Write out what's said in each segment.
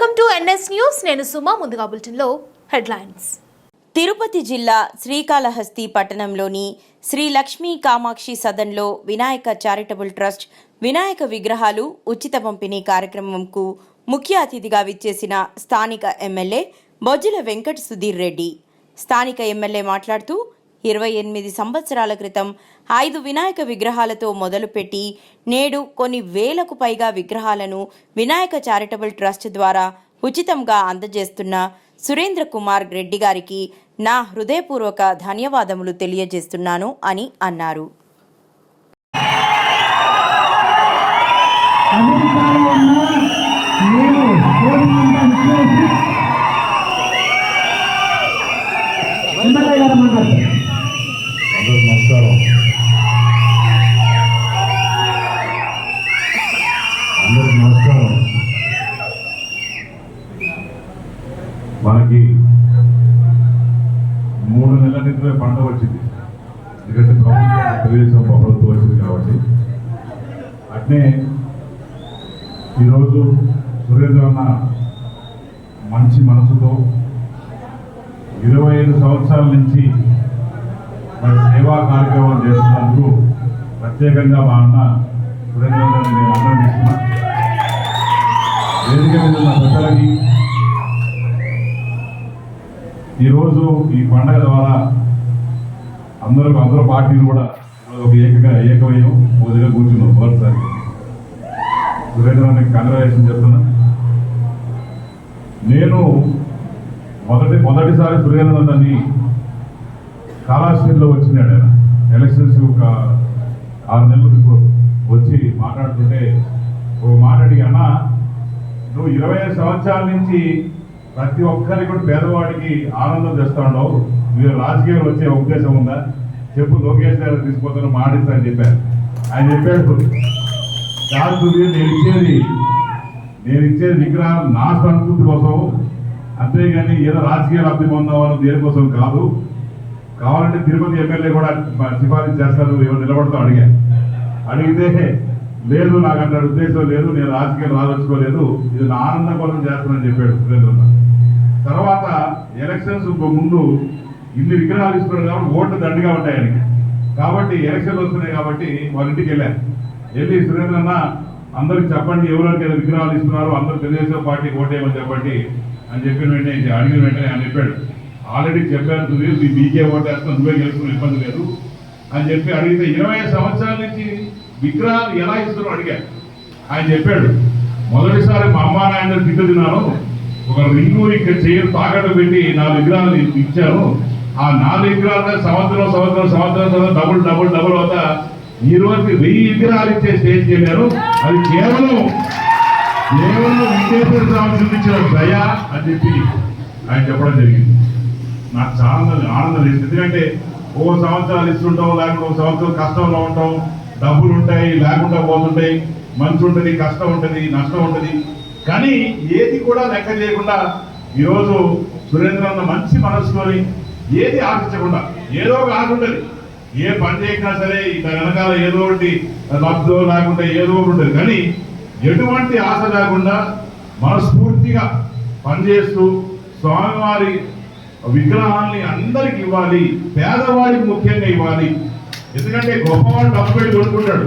Welcome to NS news. నేను సుమా ముందుగా బులెటిన్లో హెడ్లైన్స్. తిరుపతి జిల్లా శ్రీకాళహస్తి పట్టణంలోని శ్రీ లక్ష్మీ కామాక్షి సదన్లో వినాయక చారిటబుల్ ట్రస్ట్ వినాయక విగ్రహాలు ఉచిత పంపిణీ కార్యక్రమంకు ముఖ్య అతిథిగా విచ్చేసిన స్థానిక ఎమ్మెల్యే బొజ్జుల వెంకట సుధీర్ రెడ్డి. స్థానిక ఎమ్మెల్యే మాట్లాడుతూ ఇరవై ఎనిమిది సంవత్సరాల క్రితం ఐదు వినాయక విగ్రహాలతో మొదలుపెట్టి నేడు కొన్ని వేలకు పైగా విగ్రహాలను వినాయక చారిటబుల్ ట్రస్ట్ ద్వారా ఉచితంగా అందజేస్తున్న సురేంద్ర కుమార్ రెడ్డి గారికి నా హృదయపూర్వక ధన్యవాదములు తెలియజేస్తున్నాను అని అన్నారు. ప్రభుత్వం వచ్చింది కాబట్టి. అట్నే ఈరోజు సురేంద్ర అన్న మంచి మనసుతో ఇరవై ఐదు సంవత్సరాల నుంచి మరి సేవా కార్యక్రమాలు చేస్తున్నందుకు ప్రత్యేకంగా మా అన్న సురేంద్ర నేను అభినందిస్తున్నా వేదిక మీద ఉన్న ఈరోజు ఈ పండగ ద్వారా అందరూ అందరూ పార్టీలు కూడా ఒక ఏకగా ఏకమయం ఒక కూర్చున్నాం మొదటిసారి సురేంద్ర కంగ్రాచులేషన్ చెప్తున్నా. నేను మొదటి మొదటిసారి సురేంద్రనాథాన్ని కాళాశ్రీలో వచ్చినాడు ఆయన. ఎలక్షన్స్ ఒక ఆరు నెలల బిఫోర్ వచ్చి మాట్లాడుతుంటే ఒక మాట అన్న నువ్వు ఇరవై సంవత్సరాల నుంచి ప్రతి ఒక్కరికి కూడా పేదవాడికి ఆనందం తెస్తా ఉండవు మీరు రాజకీయాలు వచ్చే ఉద్దేశం ఉందా? చెప్పు లోకేష్ గారు తీసుకుపోతాను మాటిస్తా అని చెప్పారు. ఆయన చెప్పాడు కాదు నేను ఇచ్చేది నేను ఇచ్చేది విగ్రహాలు నా సంస్కృతి కోసం. అంతేగాని ఏదో రాజకీయ లబ్ధి పొందామని దేనికోసం కాదు. కావాలంటే తిరుపతి ఎమ్మెల్యే కూడా సిఫారసు చేస్తారు ఎవరు నిలబడతాం అడిగా. అడిగితే లేదు నాకు అంత ఉద్దేశం లేదు నేను రాజకీయాలు రాదలుచుకోలేదు ఇది నా ఆనందం కోసం చేస్తానని చెప్పాడు సురేంద్ర తర్వాత ఎలక్షన్స్ ముందు ఇన్ని విగ్రహాలు ఇస్తున్నారు కాబట్టి ఓట్లు దండుగా ఉంటాయి ఆయనకి. కాబట్టి ఎలక్షన్లు వస్తున్నాయి కాబట్టి వాళ్ళ ఇంటికి వెళ్ళారు. వెళ్ళి సురేంద్రన్న అందరికి చెప్పండి ఎవరెవరికి విగ్రహాలు ఇస్తున్నారు అందరూ తెలుగుదేశం పార్టీకి ఓటేయమని చెప్పండి అని చెప్పిన వెంటనే అడిగిన వెంటనే ఆయన చెప్పాడు. ఆల్రెడీ చెప్పాను సుధీర్ మీ మీకే ఓటేస్తాను నువ్వే గెలుచుకున్న ఇబ్బంది లేదు అని చెప్పి అడిగితే ఇరవై సంవత్సరాల నుంచి విగ్రహాలు ఎలా ఇస్తున్నారో అడిగాను ఆయన చెప్పాడు మొదటిసారి మా అమ్మా నాయన తిట్టు తిన్నాను. ఒక రింగు ఇక్కడ చేయరు తాకట్టు పెట్టి నా విగ్రహాలు ఇచ్చాను. ఆ నాలుగు విగ్రహాలు సంవత్సరం సంవత్సరం సంవత్సరం సంవత్సరం డబుల్ డబుల్ డబుల్ అవుతా. ఈ రోజుకి వెయ్యి విగ్రహాలు ఇచ్చే స్టేజ్ వెళ్ళారు అది కేవలం కేవలం వెంకటేశ్వర స్వామి చూపించిన దయ అని చెప్పి ఆయన చెప్పడం జరిగింది. నాకు చాలా ఆనందం- ఆనందం ఎందుకంటే ఓ సంవత్సరాలు ఇస్తుంటాం లేకుండా ఒక సంవత్సరం కష్టంలో ఉంటాం. డబ్బులు ఉంటాయి లేకుండా పోతుంటాయి. మంచి ఉంటుంది కష్టం ఉంటుంది నష్టం ఉంటుంది. కానీ ఏది కూడా లెక్క చేయకుండా ఈరోజు సురేంద్ర మంచి మనసుకొని ఏది ఆశించకుండా ఏదో ఒక ఆశ ఉంటుంది. ఏ పని చేసినా సరే దాని వెనకాల ఏదో ఒకటి లబ్ధో లేకుండా ఏదో ఒకటి ఉంటుంది. కానీ ఎటువంటి ఆశ లేకుండా మనస్ఫూర్తిగా పనిచేస్తూ స్వామివారి విగ్రహాన్ని అందరికి ఇవ్వాలి పేదవాడికి ముఖ్యంగా ఇవ్వాలి. ఎందుకంటే గొప్పవాడు డబ్బు పెట్టి కొనుక్కుంటాడు.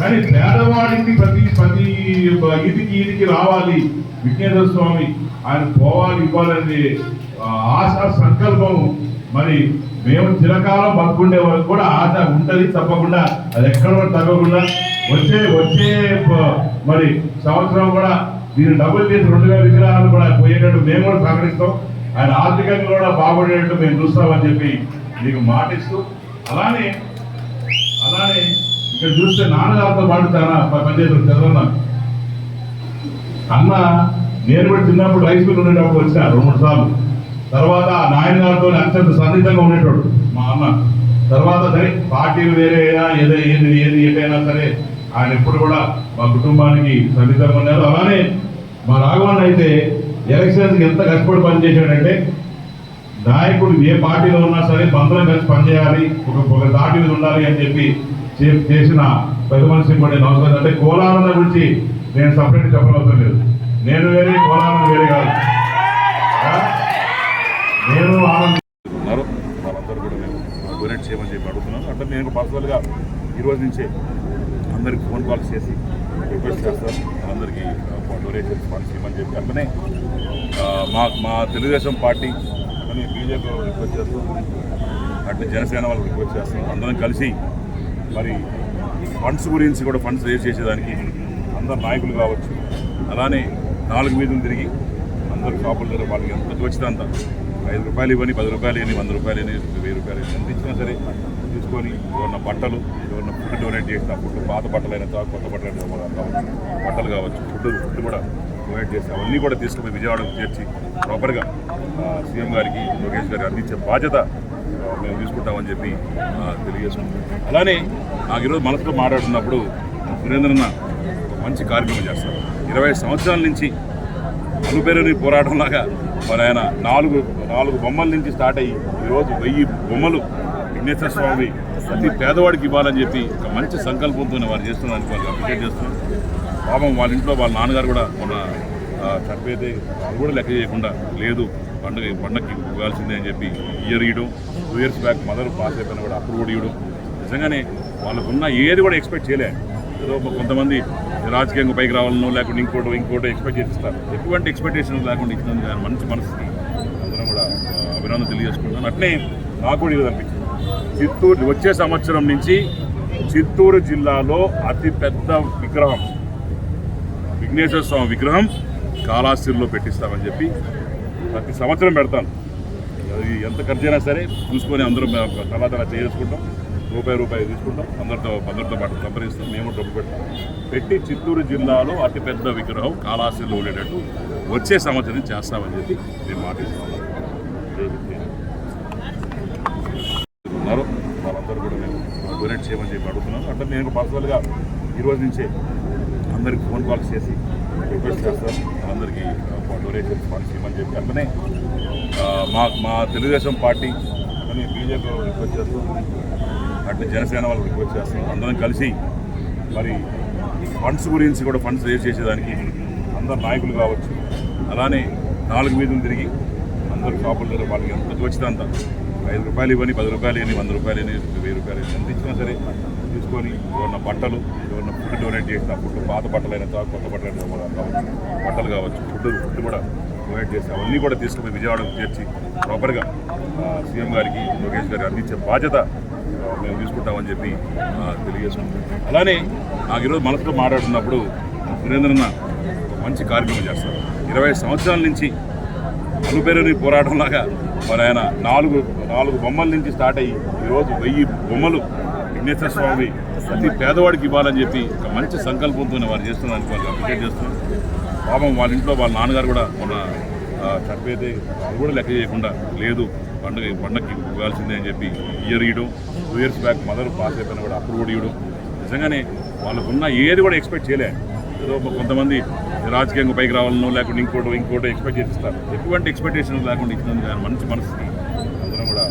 కానీ పేదవాడికి ప్రతి ప్రతి ఇదికి ఇదికి రావాలి. విఘ్నేశ్వర స్వామి ఆయన పోవాలి ఇవ్వాలనే ఆశ సంకల్పం మరి మేము చిరకాలం బతుకుండే వరకు కూడా ఆశ ఉంటది తప్పకుండా. అది ఎక్కడ తగ్గకుండా వచ్చే వచ్చే మరి సంవత్సరం కూడా మీరు డబ్బులు చేసి రెండు వేల విగ్రహాలు కూడా పోయేటట్టు మేము కూడా సహకరిస్తాం. ఆయన ఆర్థికంగా కూడా బాగుపడేటట్టు మేము చూస్తామని చెప్పి మీకు మాటిస్తూ అలానే అలానే ఇక్కడ చూస్తే నాన్నగారితో పాటు చాలా ప- చదవన్నా అన్న నేను కూడా చిన్నప్పుడు హై స్కూల్ ఉండేటప్పుడు వచ్చిన రెండు మూడు సార్లు. తర్వాత ఆ నాయన గారితో అత్యంత సన్నిహితంగా ఉండేటోడు మా అన్న తర్వాత సరే పార్టీలు వేరే అయినా ఏదో ఏది ఏది ఏదైనా సరే ఆయన ఎప్పుడు కూడా మా కుటుంబానికి సన్నిహితంగా ఉన్నారు అలానే మా రాఘవన్ అయితే ఎలక్షన్స్ ఎంత కష్టపడి పనిచేశాడంటే నాయకుడు ఏ పార్టీలో ఉన్నా సరే బంధువులు కలిసి పనిచేయాలి ఒక ఒక దాటి మీద ఉండాలి అని చెప్పి చేసిన పెద్ద మనిషి కూడా నమస్కారం అంటే కోలాలన్న గురించి నేను సపరేట్ చెప్పనవసరం లేదు. నేను వేరే కోలారం వేరే కాదు ఆ? నేను ఆనంద ఉన్నారు వాళ్ళందరూ కూడా మేము డొనేట్ చేయమని చెప్పి అడుగుతున్నాను అంటే నేను పర్సనల్గా ఈ రోజు నుంచి అందరికి ఫోన్ కాల్స్ చేసి రిక్వెస్ట్ చేస్తాం అందరికీ డొనేషన్స్ ఫండ్స్ ఇవ్వమని చెప్పి అట్లనే మా మా తెలుగుదేశం పార్టీ అని బీజేపీ వాళ్ళు రిక్వెస్ట్ చేస్తాం. అట్లే జనసేన వాళ్ళు రిక్వెస్ట్ చేస్తాం. అందరం కలిసి మరి ఫండ్స్ గురించి కూడా ఫండ్స్ రేజ్ చేసేదానికి అందరు నాయకులు కావచ్చు. అలానే నాలుగు వీధులు తిరిగి అందరు షాపుల దగ్గర వాళ్ళకి ఎంత వచ్చిందంత ఐదు రూపాయలు ఇవ్వని పది రూపాయలు ఇవ్వని వంద రూపాయలు ఇవ్వని వెయ్యి రూపాయలు ఇవ్వని ఎంత ఇచ్చినా సరే తీసుకొని ఎవరన్నా బట్టలు ఎవరన్నా ఫుడ్ డొనేట్ చేసిన ఫుడ్ పాత బట్టలు అయినా కొత్త బట్టలు అయినా కూడా కావచ్చు బట్టలు కావచ్చు ఫుడ్ ఫుడ్ కూడా డొనేట్ చేసి అవన్నీ కూడా తీసుకుని విజయవాడకు చేర్చి ప్రాపర్గా సీఎం గారికి లోకేష్ గారికి అందించే బాధ్యత మేము తీసుకుంటామని చెప్పి తెలియజేసుకుంటాం అలానే నాకు ఈరోజు మనసులో మాట్లాడుతున్నప్పుడు సురేంద్రన్న మంచి కార్యక్రమం చేస్తారు. ఇరవై సంవత్సరాల నుంచి అనుపేరుని పోరాటంలాగా మరి ఆయన నాలుగు నాలుగు బొమ్మల నుంచి స్టార్ట్ అయ్యి ఈరోజు వెయ్యి బొమ్మలు విఘ్నేశ్వర స్వామి ప్రతి పేదవాడికి ఇవ్వాలని చెప్పి ఒక మంచి సంకల్పంతో వారు చేస్తున్నారు. వాళ్ళు అప్రిషియేట్ చేస్తున్నారు. పాపం వాళ్ళ ఇంట్లో వాళ్ళ నాన్నగారు కూడా మొన్న చనిపోయితే వాళ్ళు కూడా లెక్క చేయకుండా లేదు పండుగ పండగకి ఇవ్వాల్సిందే అని చెప్పి ఇయర్ ఇవ్వడం two years back mother pass అయిపోయినా కూడా అప్పుడు కూడా ఇవ్వడం నిజంగానే వాళ్ళకున్న ఏది కూడా ఎక్స్పెక్ట్ చేయలే. ఏదో కొంతమంది రాజకీయంగా పైకి రావాలనో లేకుంటే ఇంకోటో ఇంకోటో ఎక్స్పెక్ట్ చేస్తారు ఎటువంటి ఎక్స్పెక్టేషన్ లేకుండా ఇచ్చినందుకు మంచి మనసుకి అందరం కూడా అభినందన తెలియజేసుకుంటాను అట్నే నాకు కూడా ఇది అనిపించింది చిత్తూరు వచ్చే సంవత్సరం నుంచి చిత్తూరు జిల్లాలో అతి పెద్ద విగ్రహం. విఘ్నేశ్వర స్వామి విగ్రహం కాళాస్తిలో పెట్టిస్తామని చెప్పి ప్రతి సంవత్సరం పెడతాను. అది ఎంత ఖర్చు అయినా సరే చూసుకొని అందరం తలా చేసుకుంటాం. రూపాయి రూపాయి తీసుకుంటాం. అందరితో అందరితో పాటు సంప్రదిస్తాం. మేము డబ్బు పెడతాం. పెట్టి చిత్తూరు జిల్లాలో అతిపెద్ద విగ్రహం కాళాస్తిలో ఉండేటట్టు వచ్చే సంవత్సరం చేస్తామని చెప్పి నేను మాట డొనేట్ చేయమని చెప్పి అడుగుతున్నాను. అంటే నేను పర్సనల్గా ఈ రోజు నుంచే అందరికి ఫోన్ కాల్స్ చేసి రిక్వెస్ట్ చేస్తాను అందరికీ డొనేషన్స్ ఫండ్స్ ఇవ్వమని చెప్పి అట్లనే మా మా తెలుగుదేశం పార్టీ అని బీజేపీ వాళ్ళు రిక్వెస్ట్ చేస్తాం. అట్లే జనసేన వాళ్ళు రిక్వెస్ట్ చేస్తాం. అందరం కలిసి మరి ఫండ్స్ గురించి కూడా ఫండ్స్ రేజ్ చేసేదానికి అందరు నాయకులు కావచ్చు. అలానే నాలుగు వీధులు తిరిగి అందరు షాపుల దగ్గర వాళ్ళకి ఎంత వచ్చిందంత ఐదు రూపాయలు ఇవ్వని పది రూపాయలు ఇవ్వని వంద రూపాయలు ఇవ్వని వెయ్యి రూపాయలు ఇవ్వని ఎంత ఇచ్చినా సరే తీసుకొని ఎవరన్నా బట్టలు ఎవరన్నా ఫుడ్ డొనేట్ చేసిన ఫుడ్ పాత బట్టలు అయినా తర్వాత కొత్త బట్టలు అయినా కావచ్చు. బట్టలు కావచ్చు ఫుడ్ ఫుడ్ కూడా డొనేట్ చేసి అవన్నీ కూడా తీసుకుని విజయవాడకు చేర్చి ప్రాపర్గా సీఎం గారికి లోకేష్ గారికి అందించే బాధ్యత మేము తీసుకుంటామని చెప్పి తెలియజేసుకుంటాం అలానే నాకు ఈరోజు మనసులో మాట్లాడుతున్నప్పుడు సురేంద్రన్న మంచి కార్యక్రమం చేస్తారు. ఇరవై సంవత్సరాల నుంచి అలుపెరని పోరాటంలాగా మరి ఆయన నాలుగు నాలుగు బొమ్మల నుంచి స్టార్ట్ అయ్యి ఈరోజు వెయ్యి బొమ్మలు విఘ్నేశ్వర స్వామి ప్రతి పేదవాడికి ఇవ్వాలని చెప్పి ఒక మంచి సంకల్పంతో వారు చేస్తున్నారు వాళ్ళు అప్రిషియేట్ చేస్తున్నాం పాపం వాళ్ళ ఇంట్లో వాళ్ళ నాన్నగారు కూడా మొన్న చనిపోయితే అది కూడా లెక్క చేయకుండా లేదు పండుగ పండగకి ఇవ్వాల్సిందే అని చెప్పి ఇయర్ ఇవ్వడం two years back mother pass అయిపోయినా కూడా అప్పుడు కూడా ఇవ్వడం నిజంగానే వాళ్ళకున్న ఏది కూడా ఎక్స్పెక్ట్ చేయలే. ఏదో ఒక కొంతమంది రాజకీయంగా పైకి రావాలనో లేకుంటే ఇంకోటో ఇంకోటో ఎక్స్పెక్ట్ చేస్తారు ఎటువంటి ఎక్స్పెక్టేషన్స్ లేకుండా ఇచ్చినందుకు ఆయన మంచి మనసుకి అందరం కూడా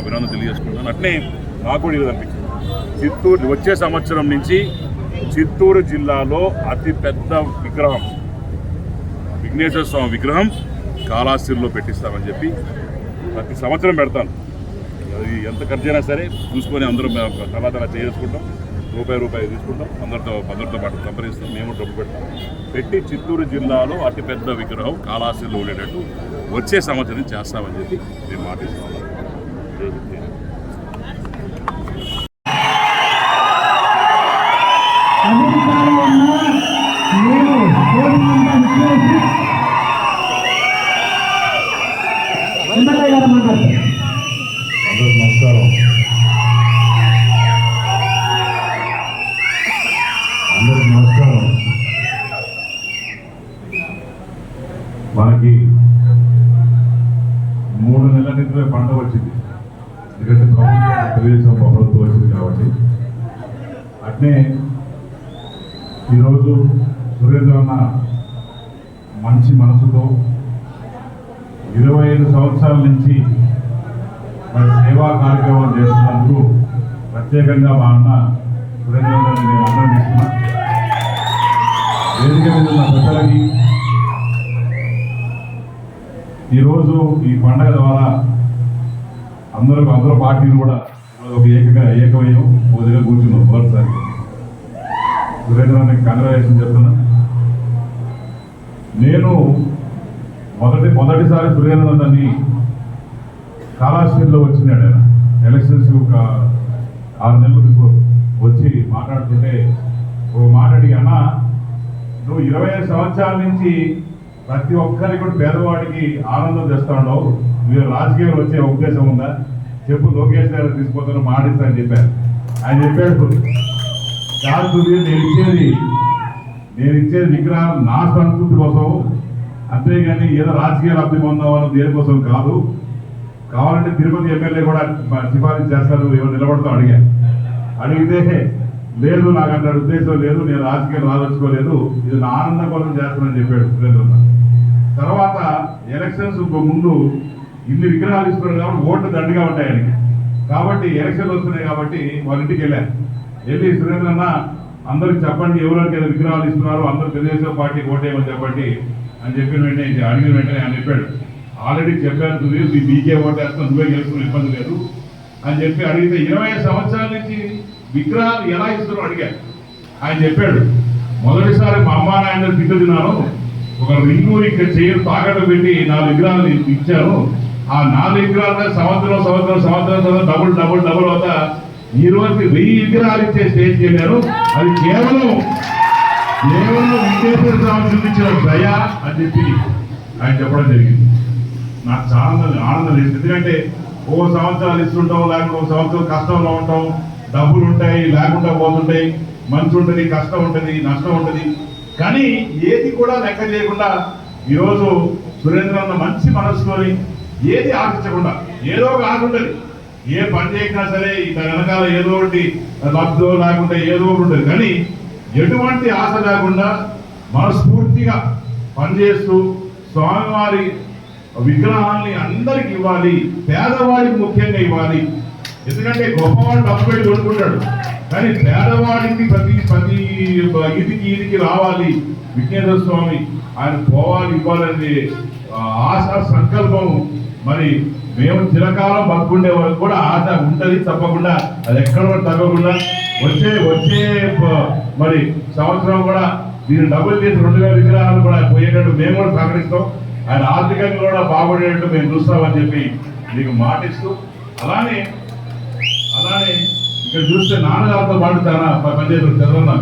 అభినందన తెలియజేసుకుంటాను అట్నే నాకు కూడా ఇది అనిపించింది. చిత్తూరు వచ్చే సంవత్సరం నుంచి చిత్తూరు జిల్లాలో అతి పెద్ద విగ్రహం విఘ్నేశ్వర స్వామి విగ్రహం కాళాస్తిలో పెట్టిస్తామని చెప్పి ప్రతి సంవత్సరం పెడతాను. అది ఎంత ఖర్చు అయినా సరే చూసుకొని అందరం తర్వాత చేసుకుంటాం. రూపాయి రూపాయి తీసుకుంటాం. అందరితో అందరితో పాటు సంప్రదిస్తాం. మేము డబ్బు పెడతాం. పెట్టి చిత్తూరు జిల్లాలో అతిపెద్ద విగ్రహం కాళాశీలు ఉండేటట్టు వచ్చే సంవత్సరం చేస్తామని చెప్పి మేము మాట జై హింద్, జై హింద్. తెలుగుదేశం ప్రభుత్వం వచ్చింది కాబట్టి. అట్నే ఈరోజు సురేంద్ర అన్న మంచి మనసుతో ఇరవై ఐదు సంవత్సరాల నుంచి మరి సేవా కార్యక్రమాలు చేస్తున్నందుకు ప్రత్యేకంగా మా అన్న సురేంద్ర గారిని నేను అభినందిస్తున్నా వేదిక మీద ఉన్న ప్రజలకి ఈరోజు ఈ పండగ ద్వారా అందరూ అందరూ పార్టీలు కూడా ఒక ఏకగా ఏకమయం ఒక కూర్చున్నాం మొదటిసారి సురేంద్రానికి కంగ్రాచులేషన్ చెప్తున్నా నేను మొదటి మొదటిసారి సురేంద్రనాథాన్ని కాళాశ్రీలో వచ్చినాడు ఆయన. ఎలక్షన్స్ ఒక ఆరు నెలల బిఫోర్ వచ్చి మాట్లాడుతుంటే ఒక మాట్లాడి అన్న నువ్వు ఇరవై ఐదు సంవత్సరాల నుంచి ప్రతి ఒక్కరికి కూడా పేదవాడికి ఆనందం తెస్తా ఉండవు మీరు రాజకీయాలు వచ్చే ఉద్దేశం ఉందా? చెప్పు లోకేష్ గారు తీసుకుపోతాను మాటిస్తా అని చెప్పారు. ఆయన చెప్పాడు కాదు నేను ఇచ్చేది నేను ఇచ్చేది విగ్రహం నా సంస్కృతి కోసం. అంతేగాని ఏదో రాజకీయ లబ్ధి పొందామని దేనికోసం కాదు. కావాలంటే తిరుపతి ఎమ్మెల్యే కూడా సిఫారసు చేస్తారు ఎవరు నిలబడతాం అడిగా. అడిగితే లేదు నాకు అంత ఉద్దేశం లేదు నేను రాజకీయాలు రాదలుచుకోలేదు ఇది నా ఆనందం కోసం చేస్తానని చెప్పాడు సురేంద్ర తర్వాత ఎలక్షన్స్ ముందు ఇన్ని విగ్రహాలు ఇస్తున్నారు కాబట్టి ఓట్లు దండుగా ఉంటాయి ఆయనకి. కాబట్టి ఎలక్షన్లు వస్తున్నాయి కాబట్టి వాళ్ళ ఇంటికి వెళ్ళారు. వెళ్ళి సురేంద్రన్న అందరికి చెప్పండి ఎవరికి ఏదో విగ్రహాలు ఇస్తున్నారు అందరూ తెలుగుదేశం పార్టీ ఓటేయమని చెప్పండి అని చెప్పిన వెంటనే అడిగిన వెంటనే ఆయన చెప్పాడు. ఆల్రెడీ చెప్పాను సుధీర్ మీ మీకే ఓటేస్తాను నువ్వే గెలుచుకుని ఇబ్బంది లేదు అని చెప్పి అడిగితే ఇరవై సంవత్సరాల నుంచి విగ్రహాలు ఎలా ఇస్తున్నారో అడిగారు ఆయన చెప్పాడు మొదటిసారి మా అమ్మా నాయన తిట్టు తిన్నాను ఒక రింగు ఇక్కడ చేయరు తాగడం పెట్టి నాలుగు విగ్రహాలు ఇచ్చాను ఆ నాలుగు విగ్రహాలు సంవత్సరం సంవత్సరం సంవత్సరం సంవత్సరం డబుల్ డబుల్ డబుల్ అవుతా. ఈ రోజుకి వెయ్యి విగ్రహాలు ఇచ్చే స్టేజ్ చేశారు అది కేవలం కేవలం వెంకటేశ్వర స్వామి చూపించిన దయ అని చెప్పి ఆయన చెప్పడం జరిగింది. నాకు చాలా ఆనందం- ఆనందం ఎందుకంటే ఓ సంవత్సరాలు ఇస్తుంటాం లేకుండా ఒక సంవత్సరం కష్టంలో ఉంటాం. డబ్బులు ఉంటాయి లేకుండా పోతుంటాయి. మంచి ఉంటుంది కష్టం ఉంటుంది నష్టం ఉంటుంది. కానీ ఏది కూడా లెక్క చేయకుండా ఈరోజు సురేంద్ర మంచి మనసుకొని ఏది ఆశించకుండా ఏదో ఒక ఆశ ఉంటుంది. ఏ పని చేయకుండా సరే దాని వెనకాల ఏదో ఒకటి లబ్ధో లేకుండా ఏదో ఒకటి ఉంటుంది. కానీ ఎటువంటి ఆశ లేకుండా మనస్ఫూర్తిగా పనిచేస్తూ స్వామివారి విగ్రహాన్ని అందరికి ఇవ్వాలి పేదవాడికి ముఖ్యంగా ఇవ్వాలి. ఎందుకంటే గొప్పవాడు డబ్బు పెట్టి కొనుక్కుంటాడు. కానీ పేదవాడికి ప్రతి ప్రతి ఇదికి ఇదికి రావాలి. విఘ్నేశ్వర స్వామి ఆయన పోవాలి ఇవ్వాలనే ఆశ సంకల్పం మరి మేము చిరకాలం బతుకుండే వరకు కూడా ఆశ ఉంటుంది తప్పకుండా. అది ఎక్కడ తగ్గకుండా వచ్చే వచ్చే మరి సంవత్సరం కూడా మీరు డబ్బులు తీసి రెండు వేల విగ్రహాలు కూడా పోయేటట్టు మేము కూడా సహకరిస్తాం. ఆయన ఆర్థికంగా కూడా బాగుపడేటట్టు మేము చూస్తామని చెప్పి మీకు మాటిస్తూ అలానే అలానే ఇక్కడ చూస్తే నాన్నగారితో పాటు చాలా ప- చదవన్న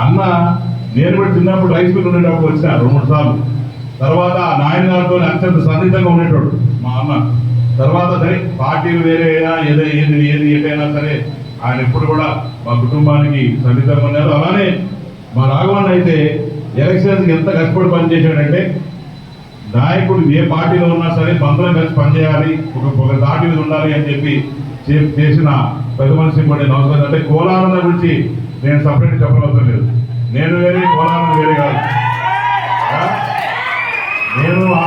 అన్న నేను కూడా చిన్నప్పుడు హై స్కూల్ ఉండేటప్పుడు వచ్చిన రెండు మూడు సార్లు. తర్వాత ఆ నాయన గారితో అత్యంత సన్నిహితంగా ఉండేటోడు మా అన్న తర్వాత సరే పార్టీలు వేరే అయినా ఏదో ఏది ఏది ఏదైనా సరే ఆయన ఎప్పుడు కూడా మా కుటుంబానికి సన్నిహితంగా ఉన్నారు అలానే మా రాఘవన్ అయితే ఎలక్షన్స్ ఎంత కష్టపడి పనిచేశాడంటే నాయకుడు ఏ పార్టీలో ఉన్నా సరే బంధువులు కలిసి పనిచేయాలి ఒక ఒక దాటి మీద ఉండాలి అని చెప్పి చేసిన పెద్ద మనిషి కూడా అవసరం అంటే కోలానంద గురించి నేను సపరేట్ చెప్పనవసరం లేదు. నేను వేరే కోలానంద వేరే కాదు. నేను ఆనంద